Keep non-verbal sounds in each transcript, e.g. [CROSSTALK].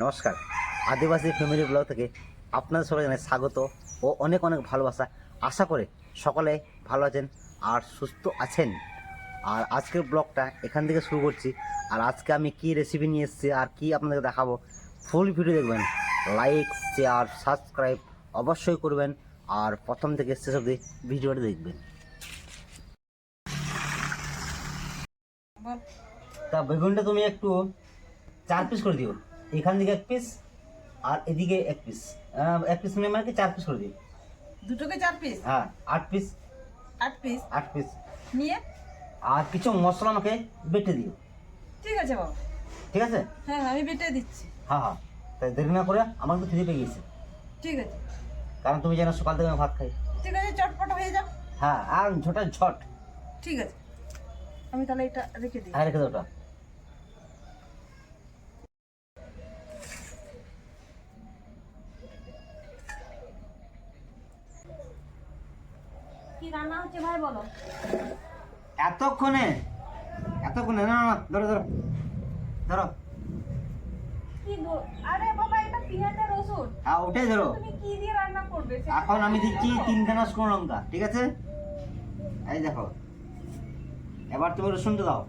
নমস্কার। আদিবাসী family blog থেকে আপনাদের সবাই জানাই স্বাগত ও অনেক অনেক ভালোবাসা। আশা করে সকলে ভালো আছেন আর সুস্থ আছেন। আর আজকের ব্লগটা এখান থেকে শুরু করছি। আর আজকে আমি কি রেসিপি নিয়ে এসেছি আর কি আপনাদেরকে দেখাবো ফুল ভিডিও দেখবেন। লাইক শেয়ার সাবস্ক্রাইব অবশ্যই করবেন আর প্রথম থেকে শেষ অবধি ভিডিওটা দেখবেন। তা বেগুনটা তুমি একটু চার পিস করে দিও। এখান থেকে এক পিস আর এদিকে এক পিস এক পিস মানে মানে কি? চার পিস করে দিও দুটোকে চার পিস হ্যাঁ আট পিস আট পিস আট পিস নিয়ে? আর কিছু মশলা আমাকে বেটে দিও। ঠিক আছে বাবা। ঠিক আছে? হ্যাঁ হ্যাঁ, আমি বেটে দিচ্ছি। হ্যাঁ হ্যাঁ। তাই দেরি না করে আমার তো খিদে পেয়ে গেছে। ঠিক আছে। কারণ তুমি জানো সকাল থেকে আমি ভাত খাই। ঠিক আছে চটপট হয়ে যাও হ্যাঁ আর ঝোটা ঝট ঠিক আছে। আমি তাহলে এটা রেখে দিই। হ্যাঁ রেখে দাও ওটা। রান্না হচ্ছে ভাই বলো। এতক্ষণে? এতক্ষণে? না না ধরো ধরো। ধরো। কি আরে বাবা এটা পেঁয়াজ আর রসুন। হ্যাঁ ওটাই ধরো। তুমি কি দিয়ে রান্না করবে এখন আমি দিচ্ছি তিনখানা শুকনো লঙ্কা ঠিক আছে? এই দেখো। এবার তুমি রসুনটা দাও।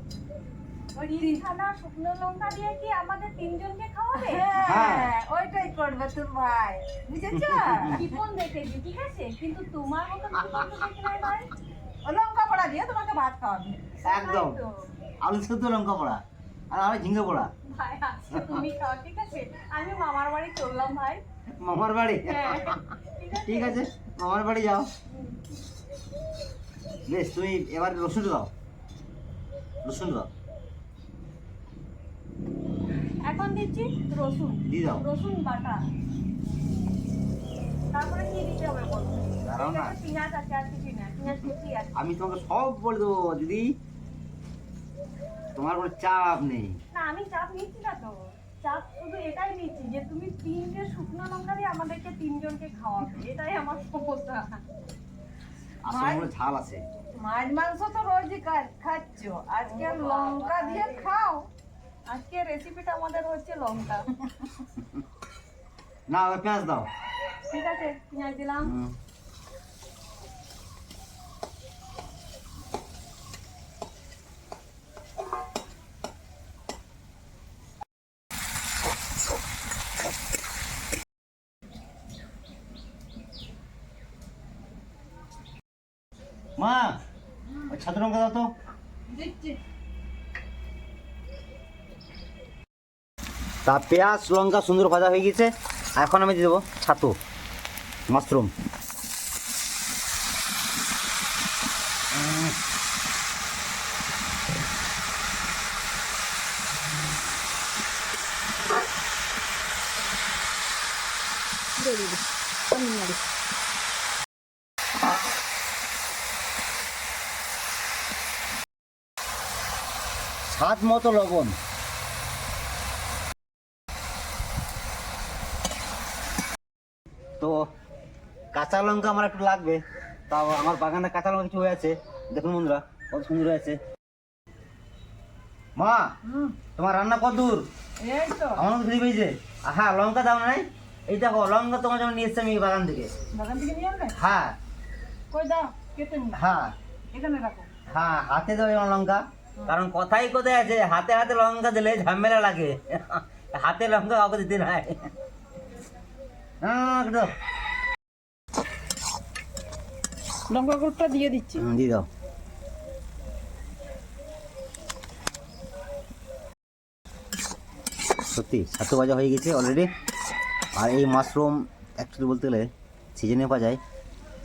শুকনো লঙ্কা দিয়ে কি আমাদের তিনজনকে খাওয়াবে? হ্যাঁ। হ্যাঁ ওইটাই করবে তোর ভাই বুঝেছ? [LAUGHS] কিপন দেখেছি ঠিক আছে? কিন্তু তোমার মতো ভাই লঙ্কা পড়া দিয়ে তোমাকে ভাত খাওয়াবে। একদম। আলু সেদ্ধ লঙ্কা পোড়া আর আমি ঝিঙ্গে পোড়া। ভাই আজকে তুমি খাও ঠিক আছে? আমি মামার বাড়ি চললাম ভাই। মামার বাড়ি? হ্যাঁ ঠিক আছে। ঠিক আছে মামার বাড়ি যাও। বেশ তুমি এবার রসুন দাও। রসুন দাও। এখন দিচ্ছি রসুন। দিয়ে দাও। রসুন বাটা। তারপরে কি দিতে হবে বলো? দাঁড়াও না। পেঁয়াজ আছে আর কিছু না পেঁয়াজ কুচি আছে। আমি তোমাকে সব বলে দেবো দিদি। তোমার কোনো চাপ নেই। না আমি চাপ নিচ্ছি না তো। চাপ শুধু এটাই নিচ্ছি যে তুমি তিনটে শুকনো লঙ্কা দিয়ে আমাদেরকে তিনজনকে খাওয়াবে। এটাই আমার সমস্যা। আসলে কোনো ঝাল আছে। মাছ মাংস তো রোজই খা- খাচ্ছ। আজকে লঙ্কা দিয়ে খাও। আজকে রেসিপিটা আমাদের হচ্ছে লঙ্কা। না ওই পেঁয়াজ দাও। ঠিক আছে পেঁয়াজ দিলাম। হুম। মা ওই ছাত্র লঙ্কা দাও তো। দিচ্ছি। তা পেঁয়াজ, লঙ্কা, সুন্দর ভাজা হয়ে গেছে এখন আমি দিয়ে দেবো ছাতু, মাশরুম। স্বাদ মতো লবণ তো কাঁচা লঙ্কা আমার একটু লাগবে। তাও আমার বাগানে কাঁচা লঙ্কা কিছু হয়ে আছে। দেখুন বন্ধুরা কত সুন্দর হয়েছে। মা তোমার রান্না কত দূর? আমার তো পেয়েছে হ্যাঁ লঙ্কা দাও নাই এই। দেখো লঙ্কা তোমার যেমন নিয়ে এসছি আমি বাগান থেকে। বাগান থেকে নিয়ে আনবে হ্যাঁ। কই দাও কেটে নিয়ে হ্যাঁ। এখানে রাখো। হ্যাঁ হাতে দেবো যেমন লঙ্কা। কারণ কথাই কোথায় আছে? হাতে হাতে লঙ্কা দিলে ঝামেলা লাগে। হাতে লঙ্কা কাউকে দিতে নাই। না, না, না, একটু দাও। লঙ্কা গুঁড়োটা দিয়ে দিচ্ছি। দিয়ে দাও। সত্যি ছাতু ভাজা হয়ে গেছে অলরেডি আর এই মাশরুম অ্যাকচুয়ালি বলতে গেলে সিজনে পাওয়া যায়।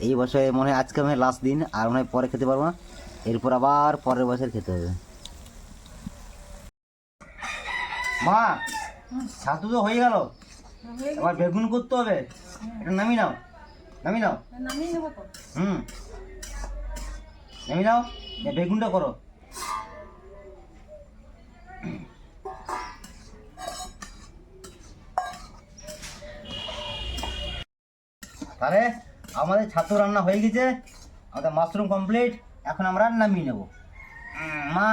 এই বছরে মনে হয় আজকে মনে হয় লাস্ট দিন আর মনে হয় পরে খেতে পারব না। এরপর আবার পরের বছর খেতে হবে। মা ছাতু তো হয়ে গেল। এবার বেগুন করতে হবে। এটা নামি নাও নামি নাও। গেছে। নেব তো। হুম। নামি এ বেগুনটা করো। তাহলে আমাদের ছাতু রান্না হয়ে গেছে, আমাদের মাশরুম কমপ্লিট এখন আমরা নামিয়ে নেব। মা।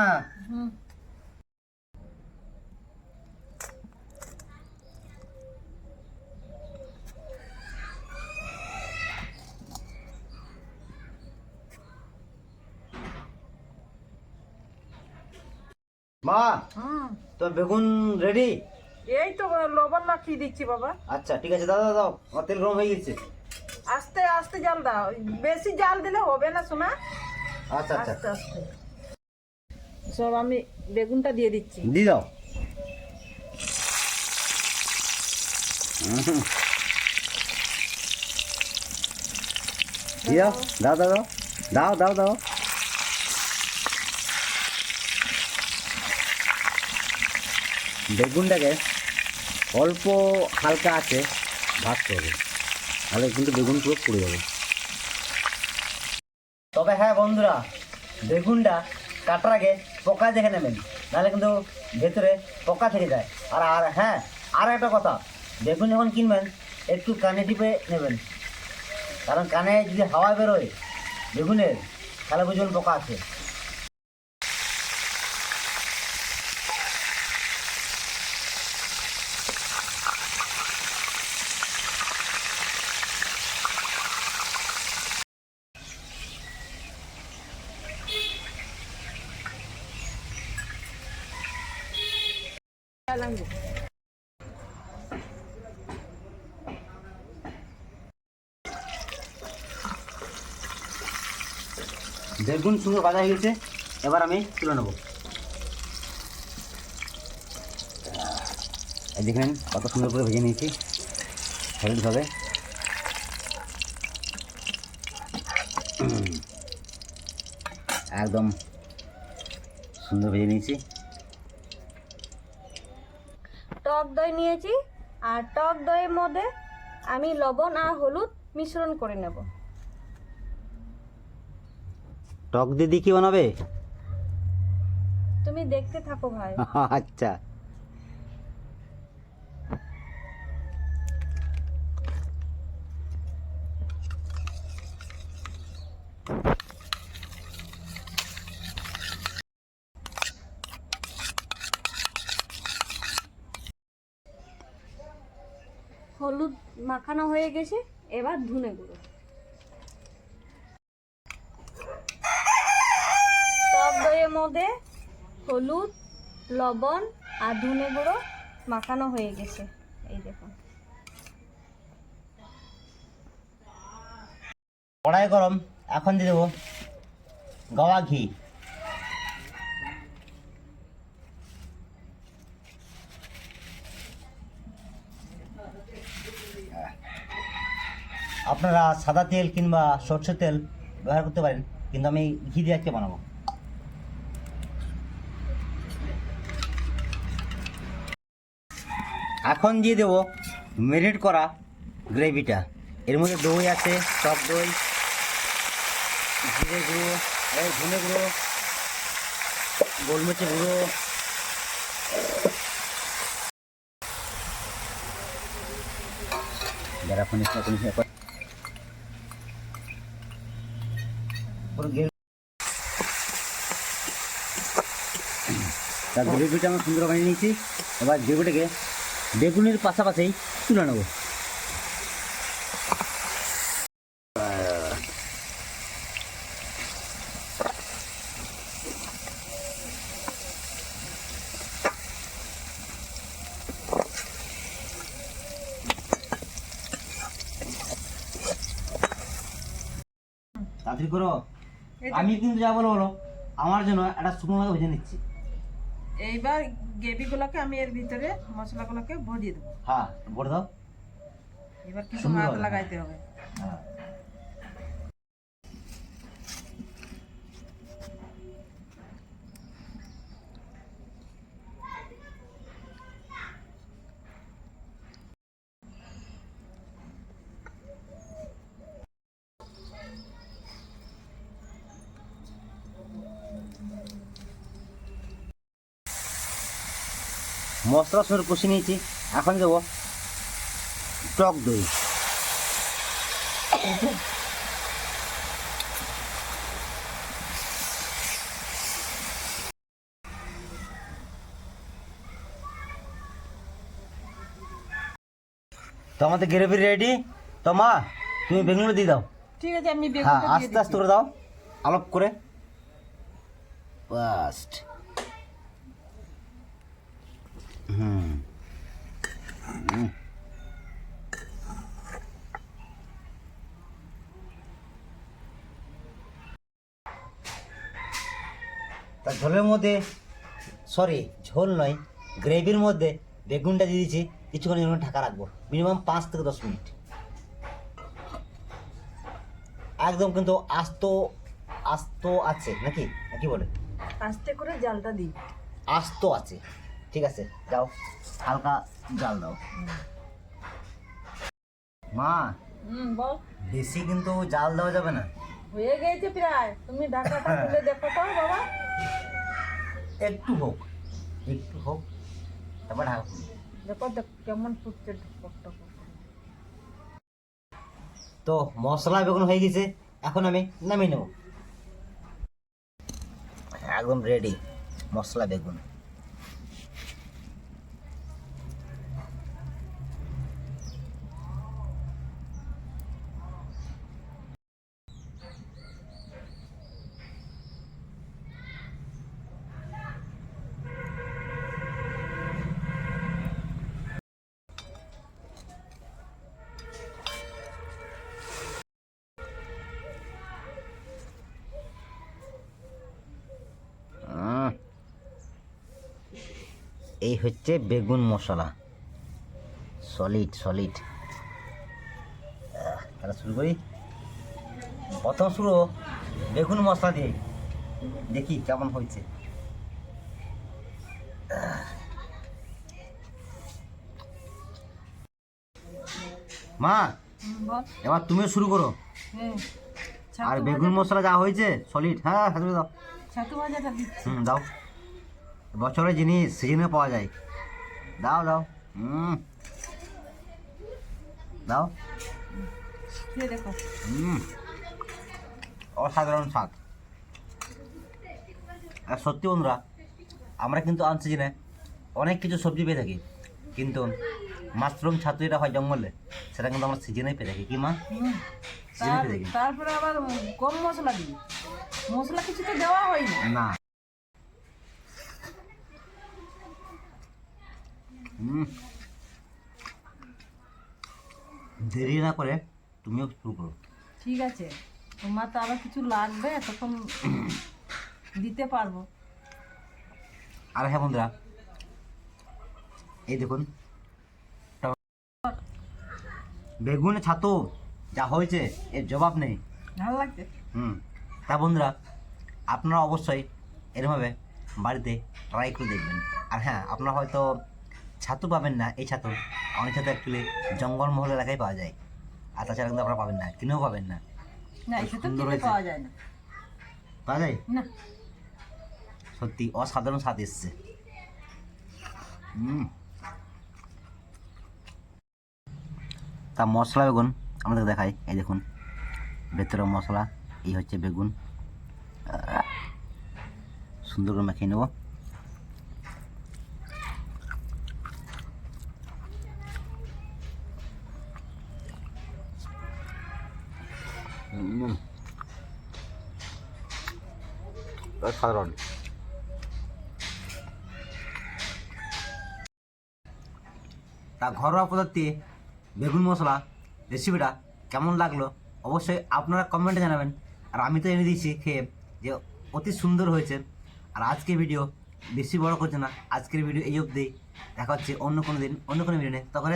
মা তো বেগুন রেডি এই তো লবণ মাখিয়ে দিচ্ছি বাবা। আচ্ছা ঠিক আছে দাদা দাও আমার তেল গরম হয়ে গেছে। আস্তে আস্তে জাল দাও। বেশি জাল দিলে হবে না শোনা আচ্ছা আচ্ছা। আস্তে আস্তে। সব আমি বেগুনটা দিয়ে দিচ্ছি। দিয়ে দাও। দাও দাও দাও। দাও দাও দাও। বেগুনটাকে অল্প হালকা আছে ভাজতে হবে। তাহলে কিন্তু বেগুন পুরো পুড়ে যাবে। তবে হ্যাঁ বন্ধুরা, বেগুনটা কাটার আগে পোকা দেখে নেবেন। নাহলে কিন্তু ভেতরে পোকা থেকে যায়। আর আর হ্যাঁ আর একটা কথা, বেগুন যখন কিনবেন, একটু কানে টিপে নেবেন। কারণ কানে যদি হাওয়া বেরোয় বেগুনের, তাহলে বুঝবেন পোকা আছে। বেগুন সুন্দর ভাজা হয়ে গেছে, এবার আমি তুলে নেব। দেখলেন কত সুন্দর করে ভেজে নিয়েছি হলুদভাবে একদম সুন্দর ভেজে নিয়েছি। টক দই নিয়েছি, আর টক দইয়ের মধ্যে আমি লবণ আর হলুদ মিশ্রণ করে নেব। টক দিদি কি বানাবে? তুমি দেখতে থাকো ভাই। [LAUGHS] আচ্ছা। হলুদ মাখানো হয়ে গেছে এবার ধুনে গুঁড়ো টক দইয়ের মধ্যে হলুদ, লবণ আর ধনে গুঁড়ো মাখানো হয়ে গেছে। এই দেখুন। কড়াই গরম, এখন দিয়ে দেবো গাওয়া ঘি। আপনারা সাদা তেল কিংবা সর্ষের তেল ব্যবহার করতে পারেন, কিন্তু আমি ঘি দিয়ে আজকে বানাবো। এখন দিয়ে দেবো মেরিনেট করা গ্রেভিটা এর মধ্যে দই আছে, টক দই, জিরে গুঁড়ো, এই ধনে গুঁড়ো গোলমরিচের গুঁড়ো। তার গ্রেভিটা আমরা সুন্দর বানিয়ে নিয়েছি। এবার গ্রেভিটাকে বেগুনের পাশাপাশি তুলে নেব। তাড়াতাড়ি করো। আমি কিন্তু যা বলো বলো আমার জন্য একটা শুকনো লঙ্কা ভেজে নিচ্ছি। এইবার গ্রেভিগুলোকে আমি এর ভিতরে মশলাগুলোকে ভরিয়ে দেবো। হ্যাঁ ভরে দাও। এবার কিছু মাছ হাত লাগাইতে হবে। হ্যাঁ। মশলা সুন্দর কষে নিয়েছি। এখন দেবো টক দই। তো আমাদের গ্রেভি রেডি তো মা তুমি বেগুনগুলো দিয়ে দাও। ঠিক আছে আমি হ্যাঁ আস্তে আস্তে করে দাও। আলাপ করে। ফার্স্ট হুম তা ঝোলের মধ্যে সরি ঝোল নয় গ্রেভির মধ্যে বেগুনটা দিয়ে দিচ্ছি কিছুক্ষণ জন্য ঢাকা রাখব মিনিমাম পাঁচ থেকে দশ মিনিট। একদম কিন্তু আস্ত আস্ত আছে নাকি? নাকি বলে? আস্তে করে জালটা দিই। আস্ত আছে। ঠিক আছে যাও হালকা জাল দাও। মা হুম বল। বেশি কিন্তু জাল দেওয়া যাবে না। হয়ে গেছে প্রায়। তুমি ঢাকাটা খুলে দেখো তো বাবা। একটু হোক একটু হোক তারপর ঢাকা খুলবো। দেখো দেখ কেমন ফুটছে তো মশলা বেগুন হয়ে গেছে এখন আমি নামিয়ে নেব। একদম রেডি মশলা বেগুন। এই হচ্ছে বেগুন মশলা। সলিড সলিড তাহলে শুরু করি। প্রথম শুরু বেগুন মশলা দিয়ে। দেখি কেমন হয়েছে। মা এবার তুমিও শুরু করো। আর বেগুন মশলা যা হয়েছে সলিড হ্যাঁ দাও হুম দাও। বছরের জিনিস সিজনে পাওয়া যায়। দাও দাও। হুম। দাও। দেখো। হুম। অসাধারণ স্বাদ। আর সত্যি বন্ধুরা আমরা কিন্তু আন সিজনে অনেক কিছু সবজি পেয়ে থাকি। কিন্তু মাশরুম ছাতু যেটা হয় জঙ্গলে সেটা কিন্তু আমরা সিজনেই পেয়ে থাকি। কি মা? সিজনে পেয়ে থাকি। তারপরে আবার কম মশলা দিই। মশলা কিছু তো দেওয়া হয়নি না। দেরি না করে তুমিও শুরু করো। ঠিক আছে। তোমার তো আরও কিছু লাগবে তখন দিতে পারব। আর হ্যাঁ বন্ধুরা এই দেখুন বেগুন ছাতু যা হয়েছে এর জবাব নেই। ভালো লাগছে? হুম। তা বন্ধুরা আপনারা অবশ্যই এরমভাবে বাড়িতে ট্রাই করে দেখবেন। আর হ্যাঁ আপনারা হয়তো ছাতু পাবেন না এই ছাতু। অনেক ছাতু অ্যাকচুয়ালি জঙ্গলমহল এলাকায় পাওয়া যায়। আর তাছাড়া কিন্তু আপনারা পাবেন না কিনেও পাবেন না। সুন্দর হয়েছে। পাওয়া যায় না। পাওয়া যায়? না। সত্যি অসাধারণ স্বাদ এসছে। হুম তা মশলা বেগুন আমাদের দেখাই এই দেখুন। ভেতরে মশলা এই হচ্ছে বেগুন। সুন্দর করে মাখিয়ে নেব। তা ঘরোয়া পদ্ধতি, বেগুন মশলা রেসিপিটা কেমন লাগল অবশ্যই আপনারা কমেন্টে জানাবেন। আর আমি তো এনে দিয়েছি খেয়ে যে অতি সুন্দর হয়েছে। আর আজকে ভিডিও বেশি বড় করছে না। আজকের ভিডিও এই অবধি। দেখা হচ্ছে অন্য কোনো দিন, অন্য কোনো ভিডিও নেই তখন